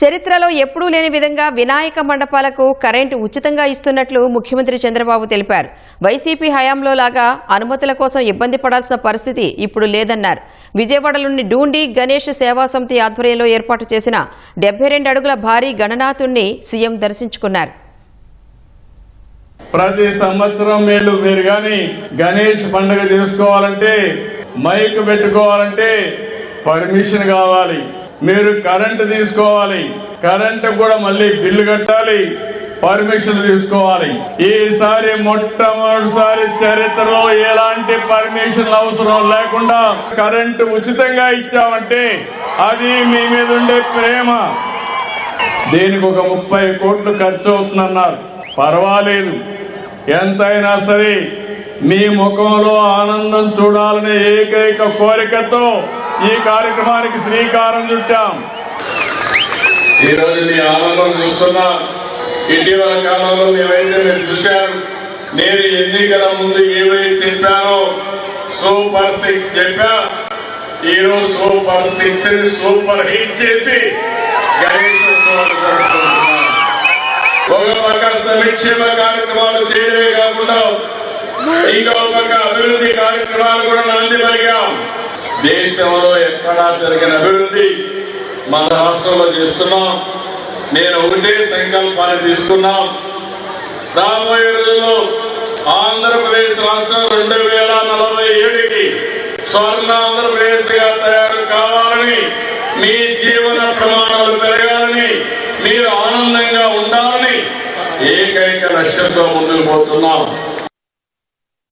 చరిత్రలో ఎప్పుడూ లేని విధంగా వినాయక మండపాలకు కరెంటు ఉచితంగా ఇస్తున్నట్లు ముఖ్యమంత్రి చంద్రబాబు తెలిపారు. వైసీపీ హయాంలో లాగా అనుమతుల కోసం ఇబ్బంది పడాల్సిన పరిస్థితి ఇప్పుడు లేదన్నారు. విజయవాడలోని డూండి గణేష్ సేవా సమితి ఆధ్వర్యంలో ఏర్పాటు చేసిన డెబ్బై రెండు అడుగుల భారీ గణనాథుణ్ణి సీఎం దర్శించుకున్నారు. ప్రతి సంవత్సరం మీరు మీరు కానీ గణేష్ పండుగ చేసుకోవాలంటే మైక్ పెట్టుకోవాలంటే పర్మిషన్ కావాలి. మీరు కరెంటు తీసుకోవాలి. కరెంటు కూడా మళ్ళీ బిల్లు కట్టాలి. పర్మిషన్ తీసుకోవాలి. ఈసారి మొట్టమొదటిసారి చరిత్రలో ఎలాంటి పర్మిషన్ అవసరం లేకుండా కరెంటు ఉచితంగా ఇచ్చామంటే అది మీ మీద ఉండే ప్రేమ. దీనికి ఒక ముప్పై కోట్లు ఖర్చు అవుతుందన్నారు. పర్వాలేదు. ఎంతైనా సరే మీ ముఖంలో ఆనందం చూడాలనే ఏకైక కోరికతో ఈ కార్యక్రమానికి శ్రీకారం చుట్టాం. ఈ రోజు మీ ఆనందం చూస్తున్నా. ఇటీవల కాలంలో మేమైతే మీరు చూశారు. నేను ఎన్నికల ముందు ఏవైతే చెప్పానో సూపర్ సిక్స్ చెప్పా. ఈరోజు సూపర్ సిక్స్ని సూపర్ హిట్ చేసి గణేష్ ఒక పక్క సంక్షేమ కార్యక్రమాలు చేయడమే కాకుండా ఇంకో పక్క అభివృద్ధి కార్యక్రమాలు కూడా నాంది పలికాం. దేశంలో ఎక్కడా జరిగిన అభివృద్ధి మన రాష్ట్రంలో చేస్తున్నాం. నేను ఒకటే సంకల్పాన్ని తీసుకున్నాం. రాబోయే రోజుల్లో ఆంధ్రప్రదేశ్ రాష్ట్రం రెండు వేల నలభై ఏడుకి స్వర్ణ ఆంధ్రప్రదేశ్గా తయారు కావాలని మీ జీవన ప్రమాణాలు పెరగాలని మీరు ఆనందంగా ఉండాలని ఏకైక లక్ష్యంతో ముందుకు పోతున్నాం.